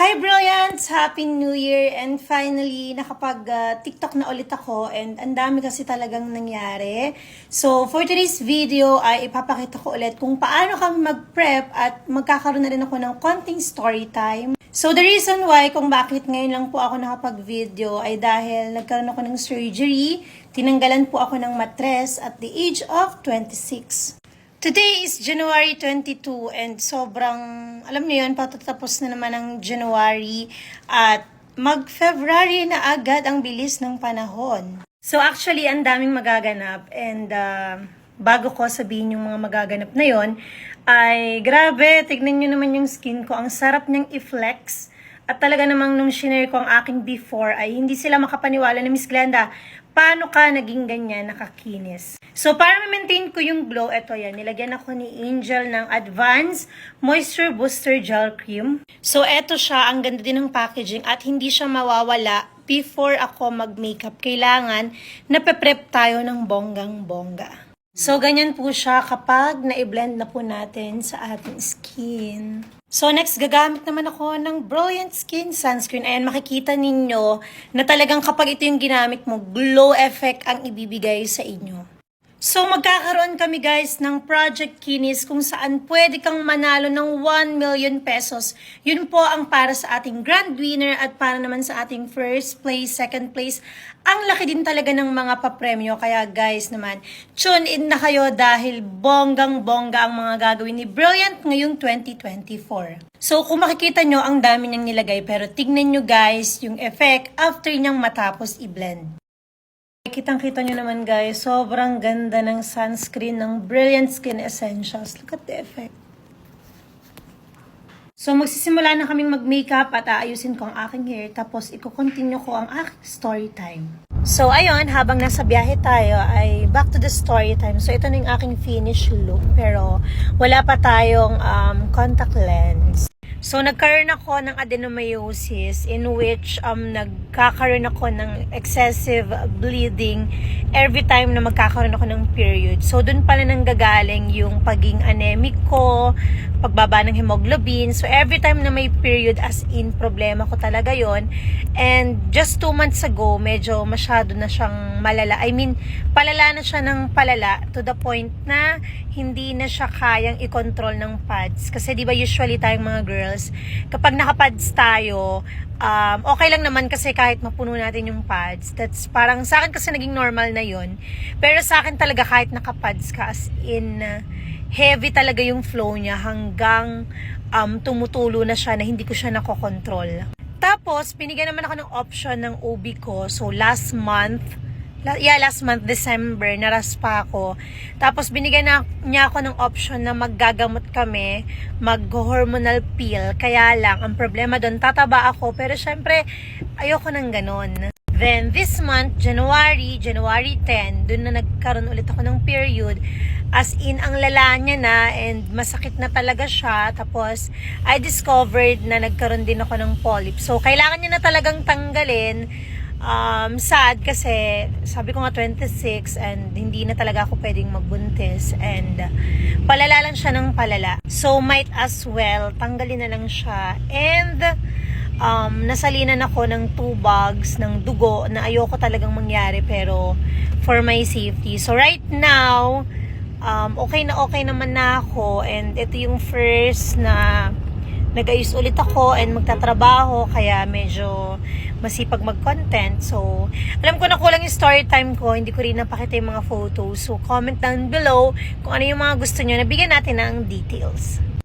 Hi Brilliants! Happy New Year! And finally, nakapag-TikTok na ulit ako and ang dami kasi talagang nangyari. So, for today's video ay ipapakita ko ulit kung paano kami mag-prep at magkakaroon na rin ako ng konting story time. So, the reason why kung bakit ngayon lang po ako nakapag-video ay dahil nagkaroon ako ng surgery, tinanggalan po ako ng matres at the age of 26. Today is January 22 and sobrang, alam niyo yun, patatapos na naman ang January at mag-February na agad ang bilis ng panahon. So actually, ang daming magaganap and uh, bago ko sabihin yung mga magaganap na yon ay grabe, tignan niyo naman yung skin ko. Ang sarap niyang i-flex. At talaga namang nung shinare ko ang aking before ay hindi sila makapaniwala na Miss Glenda, paano ka naging ganyan nakakinis? So, para ma-maintain ko yung glow, eto yan, nilagyan ako ni Angel ng Advanced Moisture Booster Gel Cream. So, eto siya, ang ganda din ng packaging at hindi siya mawawala before ako mag-makeup. Kailangan nape-prep tayo ng bonggang-bongga. So, ganyan po siya kapag na-blend na po natin sa ating skin. So, next, gagamit naman ako ng Brilliant Skin Sunscreen. Ayan, makikita ninyo na talagang kapag ito yung ginamit mo, glow effect ang ibibigay sa inyo. So, magkakaroon kami guys ng Project Kinis kung saan pwede kang manalo ng 1 million pesos. Yun po ang para sa ating grand winner at para naman sa ating first place, second place. Ang laki din talaga ng mga papremyo. Kaya guys naman, tune in na kayo dahil bonggang-bongga ang mga gagawin ni Brilliant ngayong 2024. So, kung makikita nyo, ang dami niyang nilagay. Pero tignan nyo guys yung effect after niyang matapos i-blend. Kitang-kita nyo naman guys, sobrang ganda ng sunscreen ng Brilliant Skin Essentials. Look at the effect. So magsisimula na kaming mag-makeup at aayusin ko ang aking hair tapos i-continue ko ang aking story time. So ayun, habang nasa biyahe tayo ay back to the story time. So ito na yung aking finish look pero wala pa tayong um, contact lens. So, nagkaroon ako ng adenomyosis in which um, nagkakaroon ako ng excessive bleeding every time na magkakaroon ako ng period. So, dun pala nang gagaling yung paging anemic ko, pagbaba ng hemoglobin. So, every time na may period as in, problema ko talaga yon And just two months ago, medyo masyado na siyang malala. I mean, palala na siya ng palala to the point na hindi na siya kayang i-control ng pads. Kasi di ba usually tayong mga girls, kapag nakapads tayo, um, okay lang naman kasi kahit mapuno natin yung pads. That's parang sa akin kasi naging normal na yon Pero sa akin talaga kahit nakapads ka as in heavy talaga yung flow niya hanggang um, tumutulo na siya na hindi ko siya nakokontrol. Tapos, binigyan naman ako ng option ng OB ko. So, last month, yeah, last month, December, naraspa ako. Tapos, binigyan na, niya ako ng option na maggagamot kami, mag-hormonal pill. Kaya lang, ang problema doon, tataba ako. Pero, syempre, ayoko ng ganon. Then, this month, January, January 10, doon na nagkaroon ulit ako ng period. As in, ang lala niya na and masakit na talaga siya. Tapos, I discovered na nagkaroon din ako ng polyp. So, kailangan niya na talagang tanggalin um, sad kasi sabi ko nga 26 and hindi na talaga ako pwedeng magbuntis and palala lang siya ng palala. So might as well tanggalin na lang siya and um, nasalinan ako ng two bags ng dugo na ayoko talagang mangyari pero for my safety. So right now, um, okay na okay naman na ako and ito yung first na nag-ayos ulit ako and magtatrabaho kaya medyo masipag mag-content. So, alam ko na kulang yung story time ko, hindi ko rin napakita yung mga photos. So, comment down below kung ano yung mga gusto nyo na bigyan natin ng details.